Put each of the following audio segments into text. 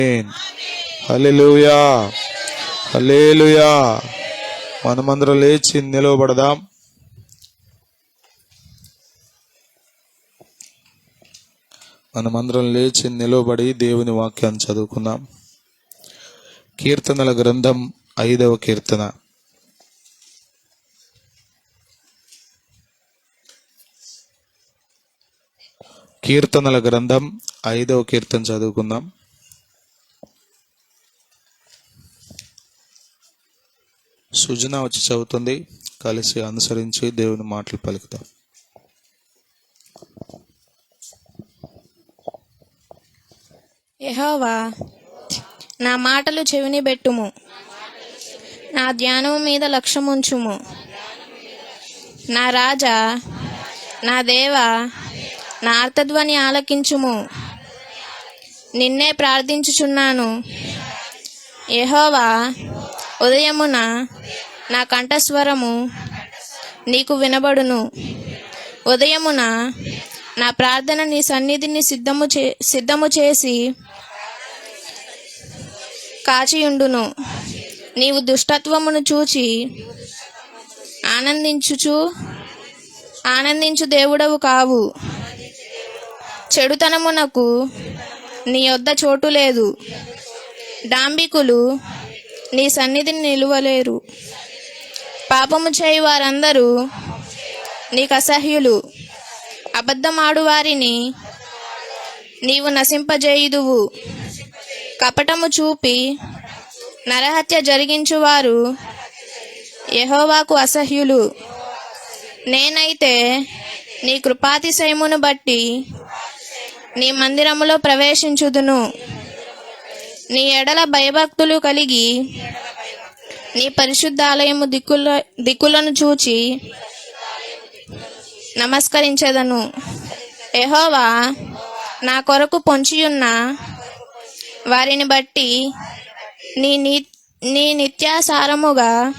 హల్లెలూయా హల్లెలూయా మనమందరం లేచి నిలవబడదాం. మనమందరం లేచి నిలవబడి దేవుని వాక్యాన్ని చదువుకుందాం. కీర్తనల గ్రంథం ఐదవ కీర్తన. కీర్తనల గ్రంథం ఐదవ కీర్తన చదువుకుందాం. సుజన వచ్చి చదువుతుంది. కలిసి అనుసరించి దేవుని మాటలు పలుకుతాం. యెహోవా నా మాటలు చెవిని పెట్టుము. నా ధ్యానం మీద లక్ష్యముంచుము నా రాజా నా దేవా నా అర్థధ్వని ఆలకించుము. నిన్నే ప్రార్థించుచున్నాను. యెహోవా ఉదయమున నా కంఠస్వరము నీకు వినబడును. ఉదయమున నా ప్రార్థన నీ సన్నిధిని సిద్ధము చే సిద్ధము చేసి కాచియుండును. నీవు దుష్టత్వమును చూచి ఆనందించుచు ఆనందించు దేవుడవు కావు. చెడుతనమునకు నీ యొద్ద చోటు లేదు. డాంబికులు నీ సన్నిధిని నిలువలేరు. పాపము చేయి వారందరూ నీకు అసహ్యులు. అబద్ధమాడు వారిని నీవు నశింపజేయుదువు. కపటము చూపి నరహత్య జరిగించువారు యహోవాకు అసహ్యులు. నేనైతే నీ కృపాతిశయమును బట్టి నీ మందిరములో ప్రవేశించుదును. నీ ఎడల భయభక్తులు కలిగి నీ పరిశుద్ధాలయము దిక్కుల దిక్కులను చూచి నమస్కరించదను. ఎహోవా నా కొరకు పొంచియున్న వారిని బట్టి నీ ని నీ నిత్యాసారముగా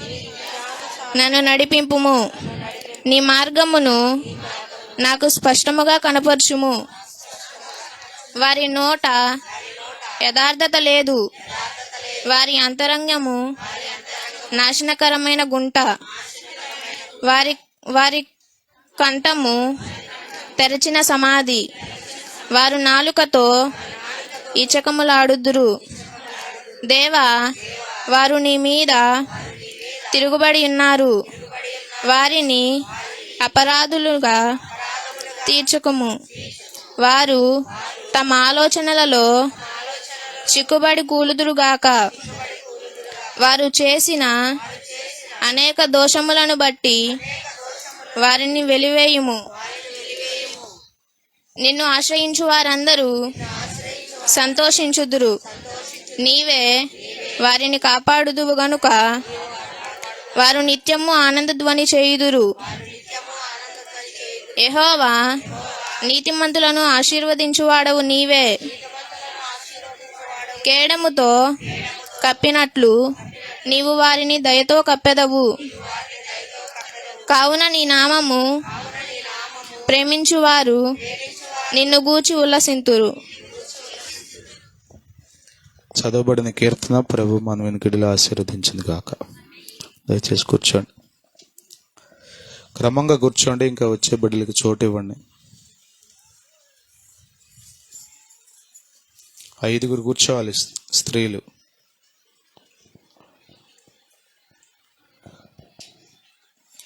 నన్ను నడిపింపుము. నీ మార్గమును నాకు స్పష్టముగా కనపరచుము. వారి నోట యథార్థత లేదు. వారి అంతరంగము నాశనకరమైన గుంట. వారి వారి కంఠము తెరచిన సమాధి. వారు నాలుకతో ఇచకములాడుదురు దేవా వారు నీ మీద తిరుగుబడి ఉన్నారు. వారిని అపరాధులుగా తీర్చుకుము. వారు తమ ఆలోచనలలో చిక్కుబడి కూలుదురుగాక. వారు చేసిన అనేక దోషములను బట్టి వారిని వెలివేయుము. నిన్ను ఆశ్రయించు వారందరూ సంతోషించుదురు. నీవే వారిని కాపాడుదువు గనుక వారు నిత్యము ఆనందధ్వని చేయుదురు. ఎహోవా నీతిమంతులను ఆశీర్వదించువాడవు నీవే. కేడముతో కప్పినట్లు నీవు వారిని దయతో కప్పెదవు. కావున నీ నామము ప్రేమించువారు నిన్ను గూచి ఉల్లసింతురు. చదవబడిన కీర్తన ప్రభు మన వెనుకడిలో ఆశీర్వదించింది కాక దయచేసి కూర్చోండి. క్రమంగా కూర్చోండి ఇంకా వచ్చే బిడ్డలకి చోటు ఇవ్వండి. ఐదుగురు కూర్చోవాలి స్త్రీలు.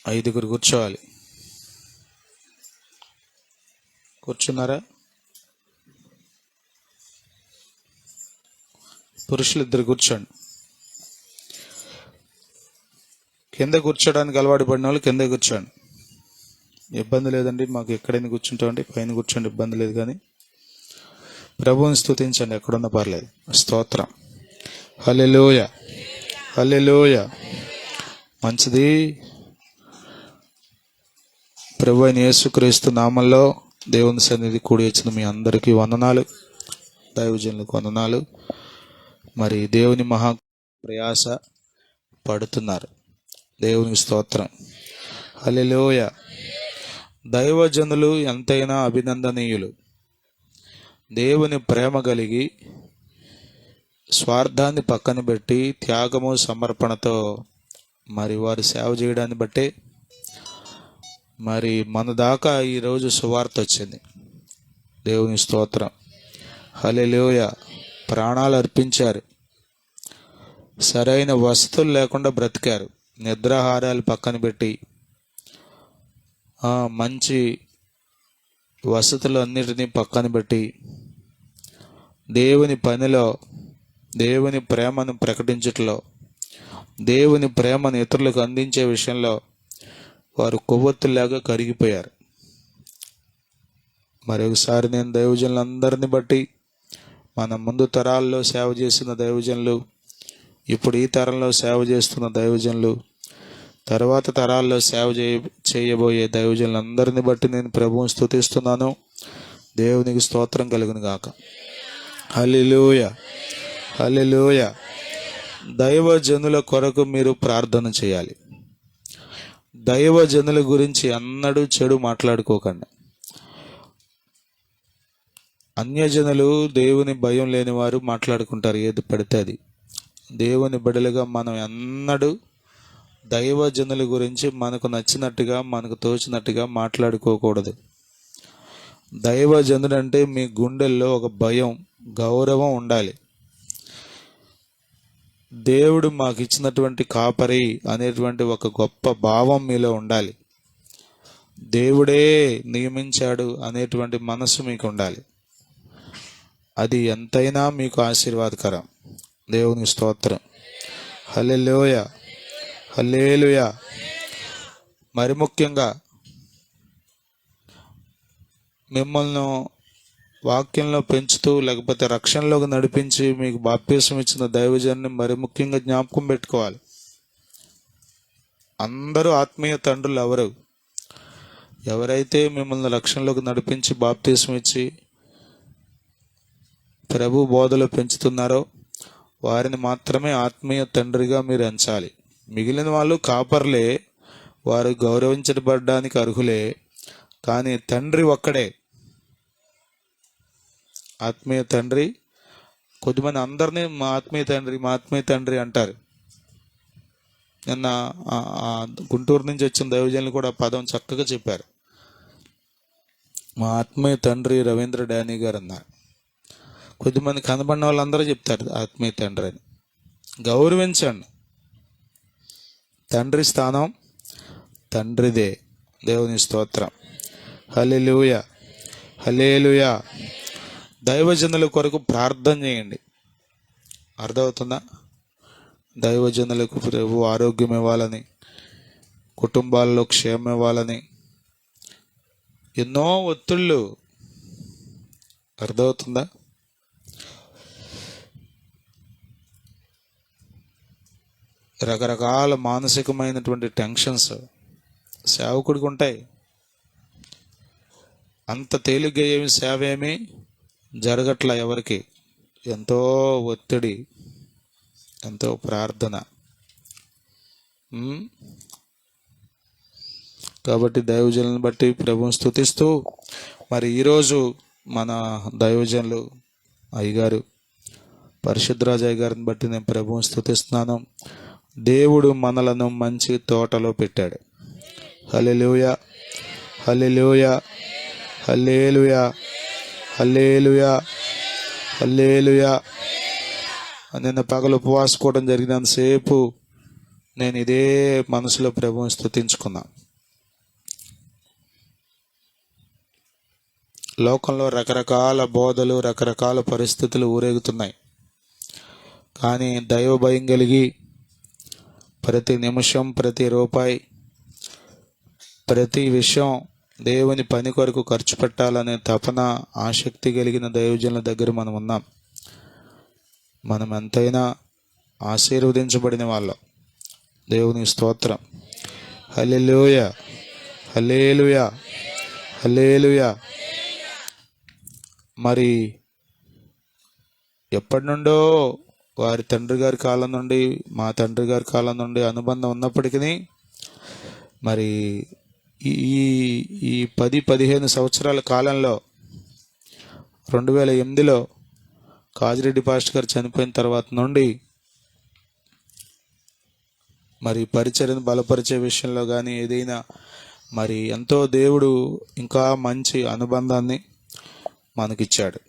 ఐదుగురు కూర్చోవాలి. కూర్చున్నారా? పురుషులు ఇద్దరు కూర్చోండి. కింద కూర్చోడానికి అలవాటు పడిన వాళ్ళు కింద కూర్చోండి. ఇబ్బంది లేదండి మాకు ఎక్కడైనా కూర్చుంటామండి పైన కూర్చోండి ఇబ్బంది లేదు కానీ. ప్రభువుని స్తుతించండి ఎక్కడున్నా పర్లేదు. స్తోత్రం. హలెలోయ హలెలోయ మంచిది. ప్రభు అయిన యేసుక్రీస్తు నామంలో దేవుని సన్నిధి కూడి వచ్చిన మీ అందరికీ వందనాలు. దైవజనులకు వందనాలు. మరి దేవుని మహా ప్రయాస పడుతున్నారు. దేవునికి స్తోత్రం. హల్లెలూయ. దైవజనులు ఎంతైనా అభినందనీయులు. దేవుని ప్రేమ కలిగి స్వార్థాన్ని పక్కన పెట్టి త్యాగము సమర్పణతో మరి వారు సేవ చేయడాన్ని బట్టే మరి మన దాకా ఈరోజు సువార్త వచ్చింది. దేవుని స్తోత్రం. హలెలోయ ప్రాణాలు అర్పించారు. సరైన వసతులు లేకుండా బ్రతికారు. నిద్రాహారాలు పక్కన పెట్టి మంచి వసతులు అన్నిటినీ పక్కన పెట్టి దేవుని పనిలో దేవుని ప్రేమను ప్రకటించట్లో దేవుని ప్రేమను ఇతరులకు అందించే విషయంలో వారు కొవ్వొత్తులాగా కరిగిపోయారు. మరొకసారి నేను దైవజనులందరిని బట్టి మన ముందు తరాల్లో సేవ చేసిన దైవజనులు ఇప్పుడు ఈ తరంలో సేవ చేస్తున్న దైవజనులు తర్వాత తరాల్లో సేవ చేయ చేయబోయే దైవజనులందరిని బట్టి నేను ప్రభువుని స్థుతిస్తున్నాను దేవునికి స్తోత్రం కలుగును గాక హలిలోయ హలిలోయ దైవజనుల కొరకు మీరు ప్రార్థన చేయాలి. దైవజనుల గురించి అన్నడూ చెడు మాట్లాడుకోకండి. అన్యజనులు దేవుని భయం లేని వారు మాట్లాడుకుంటారు. ఏది పడితే అది. దేవుని బడులుగా మనం ఎన్నడూ దైవజనుల గురించి మనకు నచ్చినట్టుగా మనకు తోచినట్టుగా మాట్లాడుకోకూడదు. దైవజనుడు అంటే మీ గుండెల్లో ఒక భయం గౌరవం ఉండాలి. దేవుడు మాకు ఇచ్చినటువంటి కాపరి అనేటువంటి ఒక గొప్ప భావం మీలో ఉండాలి. దేవుడే నియమించాడు అనేటువంటి మనసు మీకు ఉండాలి అది ఎంతైనా మీకు ఆశీర్వాదకరం. దేవుని స్తోత్రం. హలెలోయ హలేలుయ మరి ముఖ్యంగా మిమ్మల్ని వాక్యంలో పెంచుతూ లేకపోతే రక్షణలోకి నడిపించి మీకు బాప్యసం ఇచ్చిన దైవజన్ని మరి ముఖ్యంగా జ్ఞాపకం పెట్టుకోవాలి. అందరూ ఆత్మీయ తండ్రులు ఎవరు? ఎవరైతే మిమ్మల్ని రక్షణలోకి నడిపించి బాప్తీసం ఇచ్చి ప్రభు బోధలో పెంచుతున్నారో వారిని మాత్రమే ఆత్మీయ తండ్రిగా మీరు ఎంచాలి. మిగిలిన వాళ్ళు కాపర్లే వారు గౌరవించబడడానికి అర్హులే కానీ తండ్రి ఒక్కడే. ఆత్మీయ తండ్రి కొద్దిమంది అందరినీ మా ఆత్మీయ తండ్రి మా ఆత్మీయ తండ్రి అంటారు. నిన్న గుంటూరు నుంచి వచ్చిన దైవజనులు కూడా పదం చక్కగా చెప్పారు. మా ఆత్మీయ తండ్రి రవీంద్ర డానీ గారు అన్నారు. కొద్దిమంది కనబడిన వాళ్ళందరూ చెప్తారు ఆత్మీయ తండ్రి అని. గౌరవించండి. తండ్రి స్థానం తండ్రిదే. దేవుని స్తోత్రం. హల్లెలూయ. హల్లెలూయ. దైవజనుల కొరకు ప్రార్థన చేయండి. అర్థమవుతుందా? దైవజనులకు ప్రభు ఆరోగ్యం ఇవ్వాలని కుటుంబాల్లో క్షేమం ఇవ్వాలని ఎన్నో ఒత్తిళ్ళు. అర్థమవుతుందా? రకరకాల మానసికమైనటువంటి టెన్షన్స్ సేవకుడికి ఉంటాయి. అంత తేలిగ్గా ఏమి సేవ ఏమి జరగట్ల ఎవరికి? ఎంతో ఒత్తిడి ఎంతో ప్రార్థన. కాబట్టి దైవజనులను బట్టి ప్రభుని స్థుతిస్తూ మరి ఈరోజు మన దైవజనులు అయ్యగారు పరిశుద్ధరాజు అయ్యగారిని బట్టి నేను ప్రభుని స్థుతిస్తున్నాను దేవుడు మనలను మంచి తోటలో పెట్టాడు. హల్లెలూయా. హల్లెలూయా. హల్లేలుయా. అల్లేలుయా అల్లేలుయా నిన్న పగలు ఉపవాసుకోవడం జరిగినంతసేపు నేను ఇదే మనసులో ప్రభువుని స్థుతించుకున్నా లోకంలో రకరకాల బోధలు రకరకాల పరిస్థితులు ఊరేగుతున్నాయి. కానీ దైవ భయం కలిగి ప్రతి నిమిషం ప్రతి రూపాయి ప్రతి విషయం దేవుని పని కొరకు ఖర్చు పెట్టాలనే తపన ఆసక్తి కలిగిన దైవజనుల దగ్గర మనం ఉన్నాం. మనం ఎంతైనా ఆశీర్వదించబడిన వాళ్ళం. దేవుని స్తోత్రం. హలేలుయ హలేలుయ హలేలుయ మరి ఎప్పటి నుండో వారి తండ్రి గారి కాలం నుండి మా తండ్రి గారి కాలం నుండి అనుబంధం ఉన్నప్పటికీ మరి ఈ ఈ- ఈ పది పదిహేను సంవత్సరాల కాలంలో రెండు వేల ఎనిమిదిలో కాజిరెడ్డి పాస్టర్ గారు చనిపోయిన తర్వాత నుండి మరి పరిచయను బలపరిచే విషయంలో కానీ ఏదైనా మరి ఎంతో దేవుడు ఇంకా మంచి అనుబంధాన్ని మనకిచ్చాడు.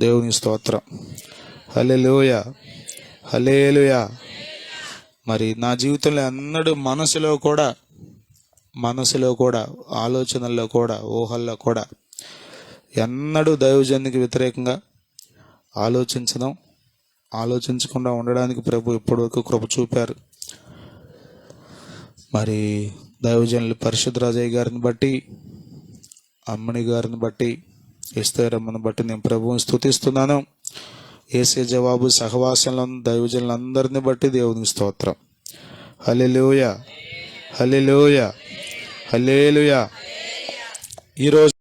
దేవుని స్తోత్రం. హలెలోయ హలే మరి నా జీవితంలో ఎన్నడూ మనసులో కూడా మనసులో కూడా ఆలోచనల్లో కూడా ఊహల్లో కూడా ఎన్నడూ దైవజన్నికి వ్యతిరేకంగా ఆలోచించడం ఆలోచించకుండా ఉండడానికి ప్రభు ఇప్పటివరకు కృప చూపారు. మరి దైవజనులు పరిశుద్ధరాజయ్య గారిని బట్టి అమ్మని గారిని బట్టి ఇస్తారమ్మని బట్టి నేను ప్రభువుని స్థుతిస్తున్నాను ఏసే జవాబు సహవాసంలో దైవజనులందరిని బట్టి దేవునికి స్తోత్రం. హల్లెలూయ. హల్లెలూయ. హల్లేలుయా. ఈరోజు